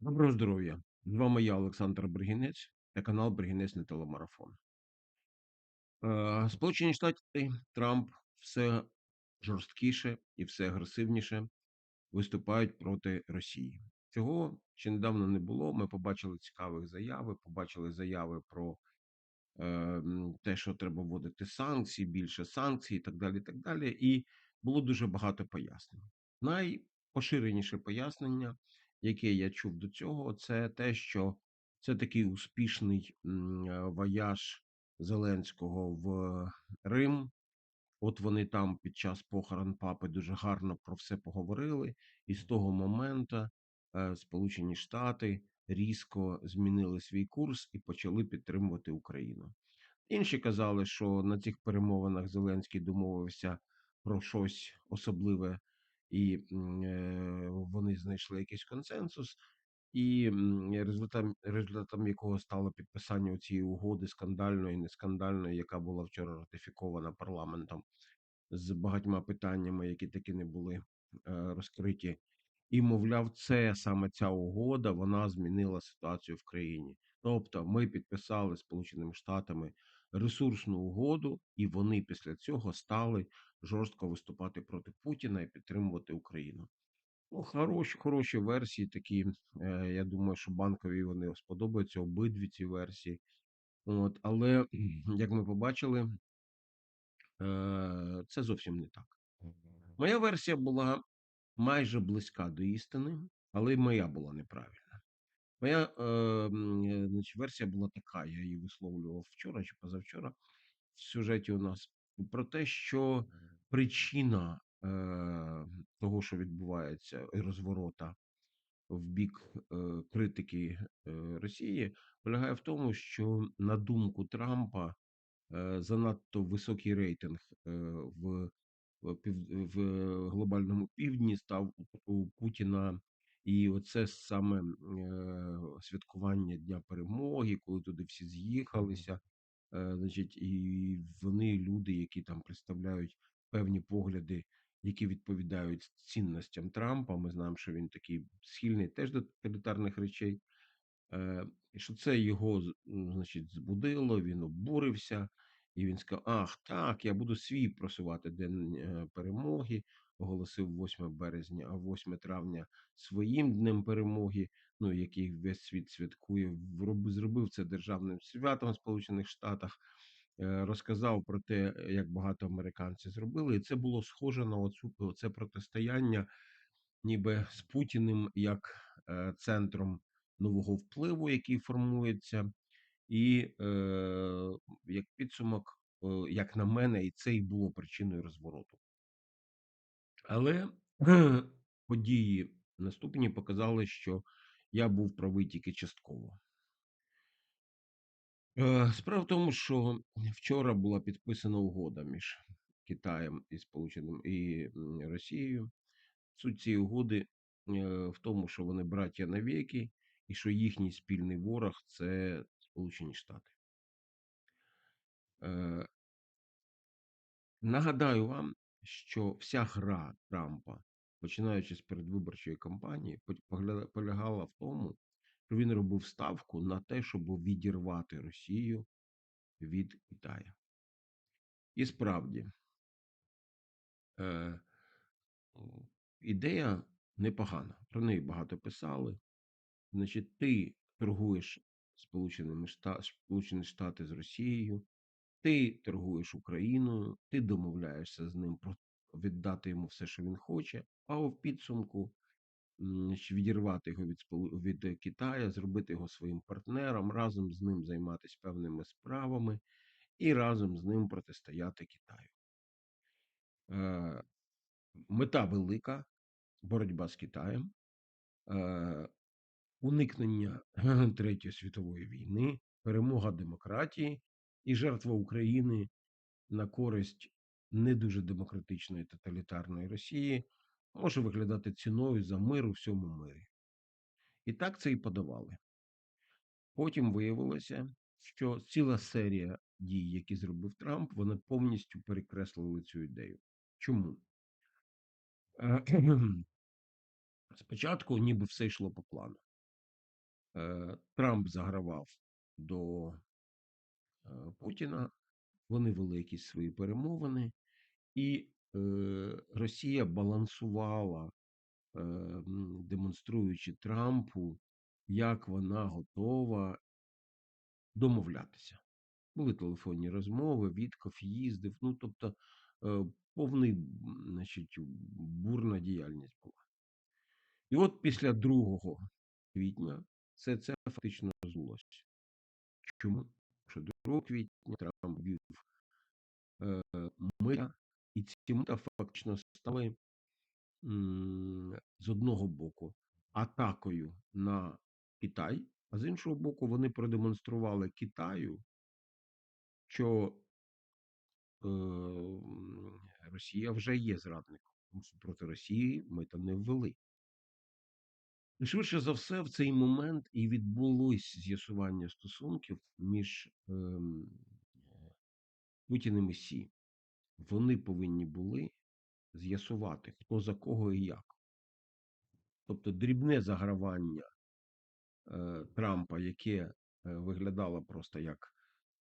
Доброго здоров'я! З вами я, Олександр Бригінець, та канал Бригінець на телемарафон. Е, Сполучені Штати Трамп все жорсткіше і все агресивніше виступають проти Росії. Цього ще недавно не було. Ми побачили цікавих заяви, побачили заяви про е, те, що треба вводити санкції, більше санкцій і так далі. І так далі. І було дуже багато пояснень. Найпоширеніше пояснення, яке я чув до цього, це те, що це такий успішний е, вояж Зеленського в Рим. От вони там під час похорон папи дуже гарно про все поговорили, і з того моменту е, Сполучені Штати різко змінили свій курс і почали підтримувати Україну. Інші казали, що на цих перемовинах Зеленський домовився про щось особливе, і е, вони знайшли якийсь консенсус. І результатом, результатом якого стало підписання цієї угоди скандальної, не скандальної, яка була вчора ратифікована парламентом з багатьма питаннями, які таки не були е, розкриті. І, мовляв, це саме ця угода вона змінила ситуацію в країні. Тобто, ми підписали Сполученими Штатами ресурсну угоду, і вони після цього стали жорстко виступати проти Путіна і підтримувати Україну. Ну, хороші, хороші версії такі. Е, я думаю, що банкові вони сподобаються обидві ці версії. От, але як ми побачили, е, це зовсім не так. Моя версія була майже близька до істини, але й моя була неправильна. Моя е, е, значить, версія була така: я її висловлював вчора чи позавчора в сюжеті у нас про те, що причина е, того, що відбувається, і розворота в бік е, критики е, Росії, полягає в тому, що на думку Трампа е, занадто високий рейтинг е, в, в, в глобальному півдні став у, у Путіна. І оце саме е, святкування Дня перемоги, коли туди всі з'їхалися, значить, і вони люди, які там представляють певні погляди, які відповідають цінностям Трампа. Ми знаємо, що він такий схильний теж до тоталітарних речей. Е, що це його, значить, збудило, він обурився, і він сказав: Ах, так, я буду свій просувати День е, перемоги, оголосив 8 березня, а 8 травня своїм днем перемоги, ну, який весь світ святкує, зробив це державним святом в Сполучених Штатах. е, Розказав про те, як багато американців зробили, і це було схоже на це протистояння, ніби з Путіним як е, центром нового впливу, який формується, і е, як підсумок, як на мене, і це і було причиною розвороту. Але події наступні показали, що я був правий тільки частково. Е, Справа в тому, що вчора була підписана угода між Китаєм і Сполученим і Росією. Суть цієї угоди е, в тому, що вони браття навіки, і що їхній спільний ворог це Сполучені Штати. Е, Нагадаю вам, що вся гра Трампа, починаючи з передвиборчої кампанії, полягала в тому, що він робив ставку на те, щоб відірвати Росію від Китаю. І справді, е, ідея непогана. Про неї багато писали. Значить, ти торгуєш Сполученими Сполучені Штати з Росією, ти торгуєш Україною, ти домовляєшся з ним про віддати йому все, що він хоче, а в підсумку відірвати його від від е, Китаю, зробити його своїм партнером, разом з ним займатися певними справами і разом з ним протистояти Китаю. Е, Мета велика боротьба з Китаєм. Е, уникнення Третьої світової війни, перемога демократії і жертва України на користь не дуже демократичної тоталітарної Росії може виглядати ціною за мир у всьому мирі. І так це і подавали. Потім виявилося, що ціла серія дій, які зробив Трамп, вони повністю перекреслили цю ідею. Чому? Е, Спочатку ніби все йшло по плану. Е, Трамп загравав до е, Путіна, вони вели якісь свої перемовини, і Росія балансувала, е, демонструючи Трампу, як вона готова домовлятися. Були телефонні розмови, Вітков їздив. Ну, тобто, е, повний, значить, бурна діяльність була. І от після 2 квітня все це фактично розбулося. Чому? Що 2 квітня Трамп ввів е, мита, і ці мита фактично стали з одного боку атакою на Китай, а з іншого боку, вони продемонстрували Китаю, що е, Росія вже є зрадником, тому що проти Росії мита не ввели. І швидше за все, в цей момент і відбулось з'ясування стосунків між ем, Путіним і Сі. Вони повинні були з'ясувати, хто за кого і як. Тобто дрібне загравання е, Трампа, яке е, виглядало просто як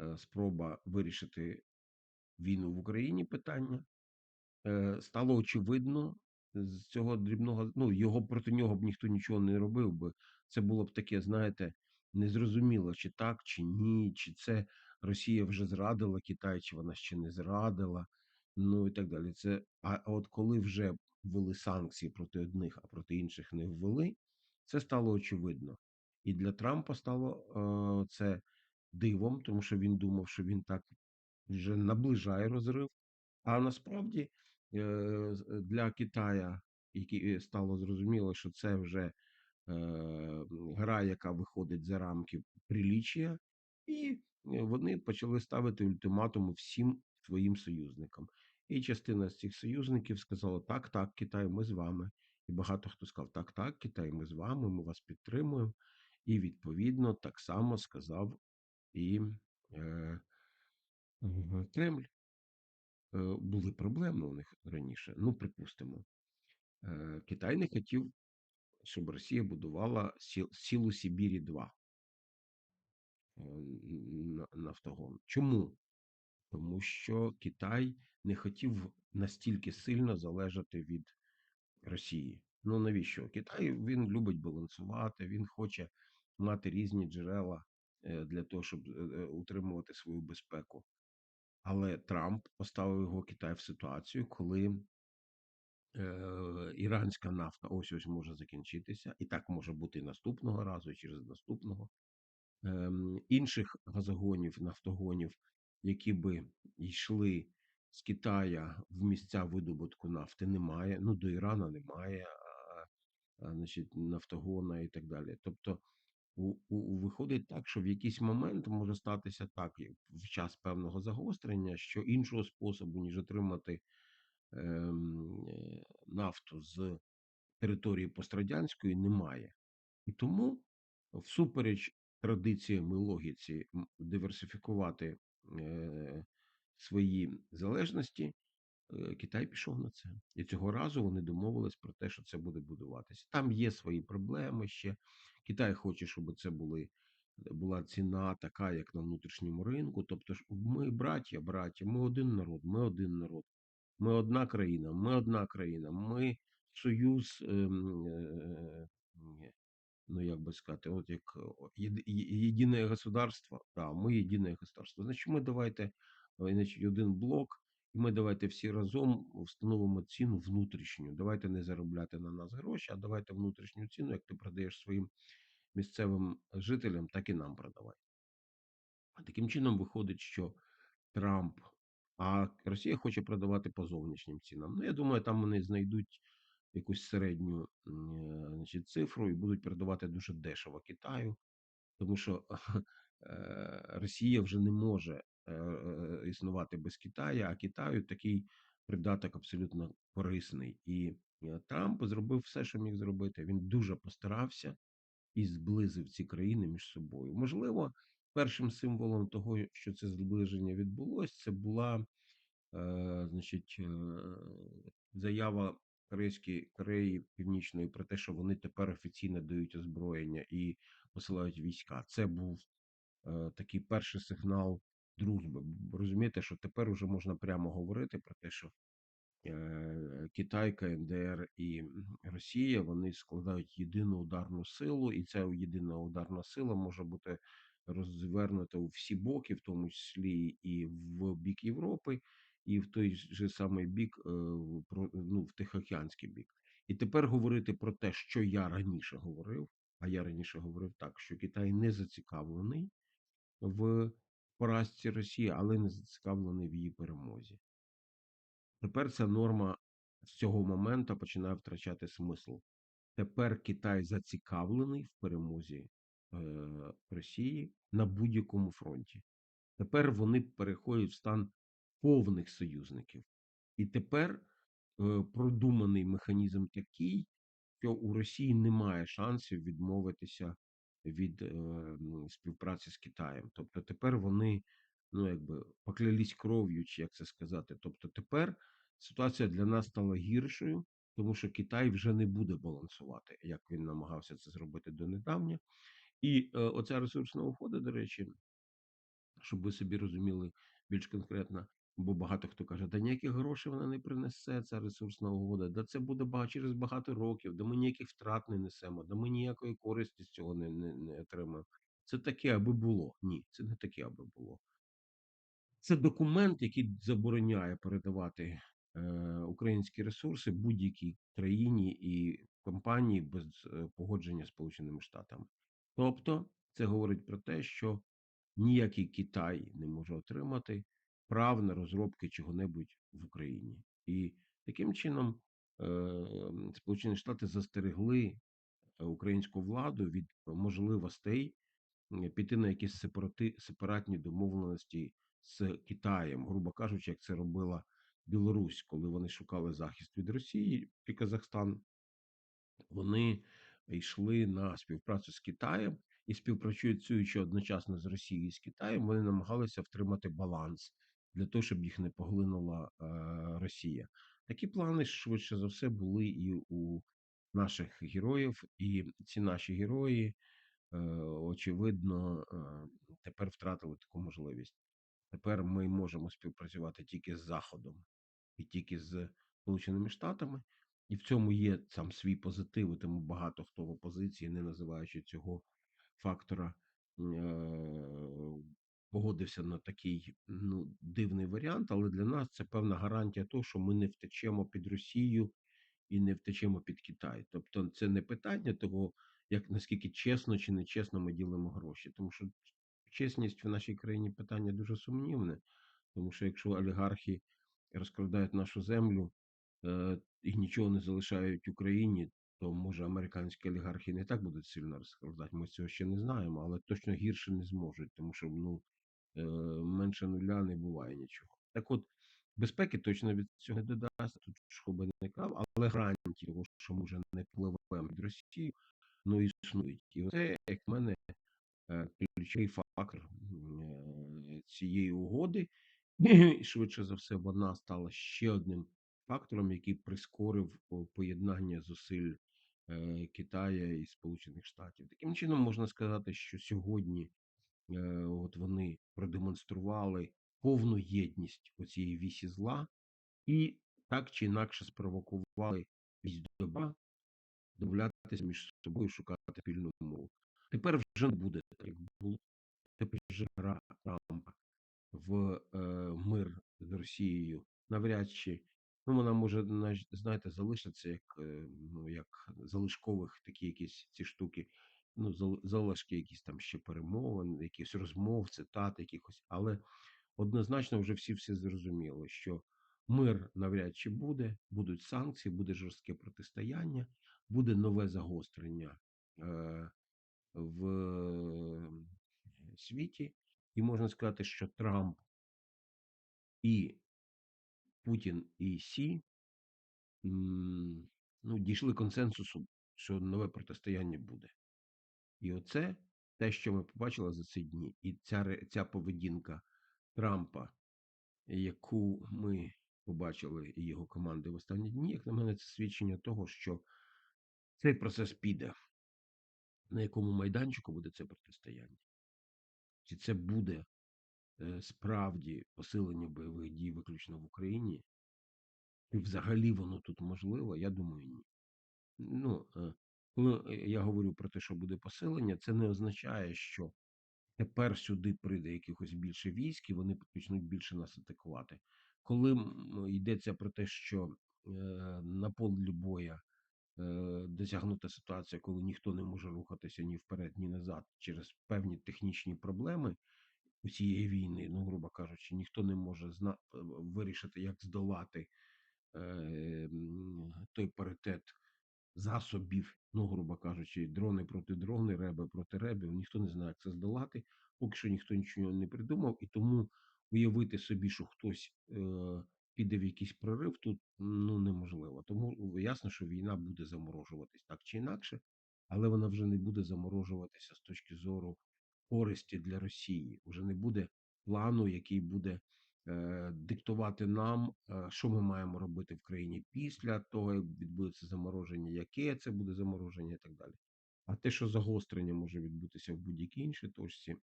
е, спроба вирішити війну в Україні питання, е, стало очевидно з цього дрібного, ну його проти нього б ніхто нічого не робив би. Це було б таке, знаєте, незрозуміло, чи так, чи ні, чи це Росія вже зрадила Китай, чи вона ще не зрадила, ну і так далі. Це а от коли вже ввели санкції проти одних, а проти інших не ввели, це стало очевидно. І для Трампа стало е, це дивом, тому що він думав, що він так вже наближає розрив. А насправді е, для Китая, які стало зрозуміло, що це вже е, гра, яка виходить за рамки приліччя, і е, вони почали ставити ультиматуми всім своїм союзникам. І частина з цих союзників сказала: так, так, Китай, ми з вами. І багато хто сказав: так, так, Китай, ми з вами, ми вас підтримуємо. І відповідно так само сказав і е, е, Кремль. Е, були проблеми у них раніше. Ну, припустимо, е, Китай не хотів, щоб Росія будувала сіл, сілу Сибірі 2 нафтогон. Чому? Тому що Китай не хотів настільки сильно залежати від Росії. Ну навіщо? Китай він любить балансувати, він хоче мати різні джерела е, для того, щоб е, е, утримувати свою безпеку. Але Трамп поставив його Китай в ситуацію, коли е, іранська нафта ось ось може закінчитися, і так може бути і наступного разу, і через наступного. Ем, інших газогонів, нафтогонів, які би йшли з Китая в місця видобутку нафти, немає. Ну, до Ірана немає, а, а, значить, нафтогона і так далі. Тобто, у, у, виходить так, що в якийсь момент може статися так, в час певного загострення, що іншого способу, ніж отримати ем, е, нафту з території пострадянської, немає. І тому, всупереч традиціям і логіці диверсифікувати е, свої залежності, е, Китай пішов на це. І цього разу вони домовились про те, що це буде будуватися. Там є свої проблеми ще. Китай хоче, щоб це були. Була ціна така, як на внутрішньому ринку. Тобто, ми браття, браття, ми один народ, ми один народ, ми одна країна, ми одна країна, ми союз, ем, е, е, ну як би сказати, от як єдине государство, да, ми єдине государство. Значить, ми давайте, е, значить, один блок, і ми давайте всі разом встановимо ціну внутрішню. Давайте не заробляти на нас гроші, а давайте внутрішню ціну, як ти продаєш своїм місцевим жителям, так і нам продавай. А таким чином виходить, що Трамп, а Росія хоче продавати по зовнішнім цінам. Ну, я думаю, там вони знайдуть якусь середню значить, цифру і будуть продавати дуже дешево Китаю, тому що е, Росія вже не може існувати без Китаю, а Китаю такий придаток абсолютно корисний. І е, Трамп зробив все, що міг зробити. Він дуже постарався і зблизив ці країни між собою. Можливо, першим символом того, що це зближення відбулося, це була е, значить, е, заява Корейській Кореї Північної про те, що вони тепер офіційно дають озброєння і посилають війська. Це був е, такий перший сигнал дружби. Розумієте, що тепер уже можна прямо говорити про те, що е, Китай, КНДР і Росія вони складають єдину ударну силу, і ця єдина ударна сила може бути розвернута у всі боки, в тому числі і в бік Європи, і в той же самий бік, е, ну, в Тихоокеанський бік. І тепер говорити про те, що я раніше говорив, а я раніше говорив так, що Китай не зацікавлений в поразці Росії, але не зацікавлений в її перемозі. Тепер ця норма з цього моменту починає втрачати смисл. Тепер Китай зацікавлений в перемозі е, Росії на будь-якому фронті. Тепер вони переходять в стан повних союзників. І тепер е, продуманий механізм такий, що у Росії немає шансів відмовитися від е, співпраці з Китаєм. Тобто тепер вони ну якби поклялись кров'ю, чи як це сказати. Тобто тепер ситуація для нас стала гіршою, тому що Китай вже не буде балансувати, як він намагався це зробити донедавна. І е, оця ресурсна угода, до речі, щоб ви собі розуміли більш конкретно. Бо багато хто каже, да ніяких грошей вона не принесе, ця ресурсна угода, да це буде ба- через багато років, да ми ніяких втрат не несемо, да ми ніякої користі з цього не, не, не отримаємо. Це таке, аби було. Ні, це не таке, аби було. Це документ, який забороняє передавати е, українські ресурси будь-якій країні і компанії без е, погодження Сполученими Штатами. Тобто, це говорить про те, що ніякий Китай не може отримати прав на розробки чого-небудь в Україні. І таким чином е, Сполучені Штати застерегли е, українську владу від можливостей піти на якісь сепарати, сепаратні домовленості з Китаєм, грубо кажучи, як це робила Білорусь, коли вони шукали захист від Росії і Казахстан вони йшли на співпрацю з Китаєм і співпрацюючи одночасно з Росією і з Китаєм, вони намагалися втримати баланс для того, щоб їх не поглинула е, Росія. Такі плани швидше за все були і у наших героїв, і ці наші герої, е, очевидно, е, тепер втратили таку можливість. Тепер ми можемо співпрацювати тільки з Заходом і тільки з Сполученими Штатами. І в цьому є сам свій позитив, і тому багато хто в опозиції, не називаючи цього фактора, погодився на такий ну, дивний варіант. Але для нас це певна гарантія того, що ми не втечемо під Росію і не втечемо під Китай. Тобто, це не питання того, як наскільки чесно чи нечесно ми ділимо гроші, тому що чесність в нашій країні питання дуже сумнівне, тому що якщо олігархи розкрадають нашу землю е, і нічого не залишають Україні, то може американські олігархи не так будуть сильно розкрадати. Ми цього ще не знаємо, але точно гірше не зможуть, тому що ну менше нуля не буває нічого. Так от. Безпеки точно від цього не додасть, тут що би не казав, але гарантії того, що ми вже не пливемо від Росії, ну існують. І це, як в мене, е, ключовий фактор е, цієї угоди. І швидше за все, вона стала ще одним фактором, який прискорив поєднання зусиль е, Китая і Сполучених Штатів. Таким чином можна сказати, що сьогодні от вони продемонстрували повну єдність оцієї вісі зла і так чи інакше спровокували вісь добра домовлятися між собою, шукати спільну мову. Тепер вже не буде так, як було. Тепер вже гра Трампа в е, мир з Росією навряд чи. Ну, вона може, знаєте, залишитися як, е, ну, як залишкових такі якісь ці штуки, ну, зал- залишки якісь там ще перемовин, якісь розмов, цитат якихось, але однозначно вже всі все зрозуміли, що мир навряд чи буде, будуть санкції, буде жорстке протистояння, буде нове загострення е, в світі, і можна сказати, що Трамп і Путін і Сі ну, дійшли консенсусу, що нове протистояння буде. І оце те, що ми побачили за ці дні, і ця, ця поведінка Трампа, яку ми побачили і його команди в останні дні, як на мене, це свідчення того, що цей процес піде. На якому майданчику буде це протистояння? Чи це буде е, справді посилення бойових дій виключно в Україні? І взагалі воно тут можливо? Я думаю, ні. Ну, е, коли е, я говорю про те, що буде посилення, це не означає, що тепер сюди прийде якихось більше військ, і вони почнуть більше нас атакувати. Коли йдеться про те, що е, на полі боя е, досягнута ситуація, коли ніхто не може рухатися ні вперед, ні назад через певні технічні проблеми усієї війни, ну, грубо кажучи, ніхто не може зна... вирішити, як здолати той паритет засобів, ну, грубо кажучи, дрони проти дрони, реби проти ребів. Ніхто не знає, як це здолати. Поки що ніхто нічого не придумав, і тому уявити собі, що хтось е, піде в якийсь прорив, тут ну неможливо. Тому ясно, що війна буде заморожуватись так чи інакше, але вона вже не буде заморожуватися з точки зору користі для Росії. Вже не буде плану, який буде диктувати нам, е, що ми маємо робити в країні після того, як відбудеться замороження, яке це буде замороження і так далі. А те, що загострення може відбутися в будь-якій іншій точці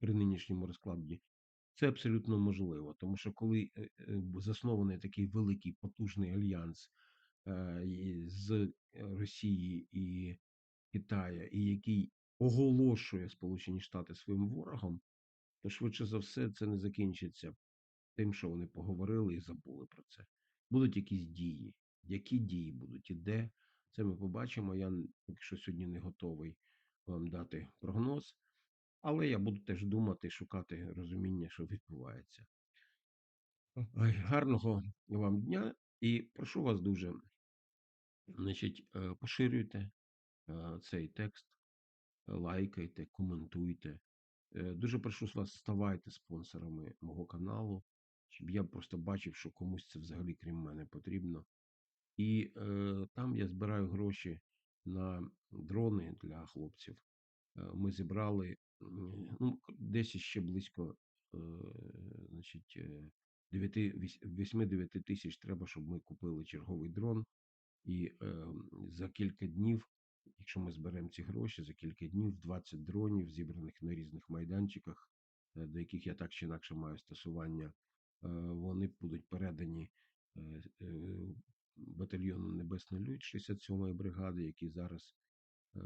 при нинішньому розкладі, це абсолютно можливо. Тому що коли е, е, заснований такий великий потужний альянс е, з Росії і Китая, і який оголошує Сполучені Штати своїм ворогом, то швидше за все це не закінчиться тим, що вони поговорили і забули про це. Будуть якісь дії. Які дії будуть і де, це ми побачимо. Я поки що сьогодні не готовий вам дати прогноз, але я буду теж думати, шукати розуміння, що відбувається. Гарного вам дня і прошу вас дуже, значить, е, поширюйте е, цей текст, лайкайте, коментуйте. Е, Дуже прошу вас, ставайте спонсорами мого каналу, щоб я просто бачив, що комусь це взагалі крім мене потрібно. І е, там я збираю гроші на дрони для хлопців. Е, Ми зібрали ну, десь ще близько е, значить, 8-9 тисяч треба, щоб ми купили черговий дрон. І е, за кілька днів, якщо ми зберемо ці гроші, за кілька днів 20 дронів, зібраних на різних майданчиках, е, до яких я так чи інакше маю стосування, е, вони будуть передані е, е, батальйону Небесна Людь 67-ї бригади, який зараз е,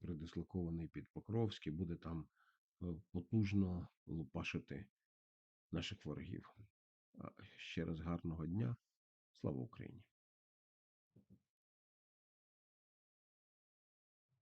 передислокований під Покровський, буде там е, потужно лупашити наших ворогів. Ще раз гарного дня. Слава Україні!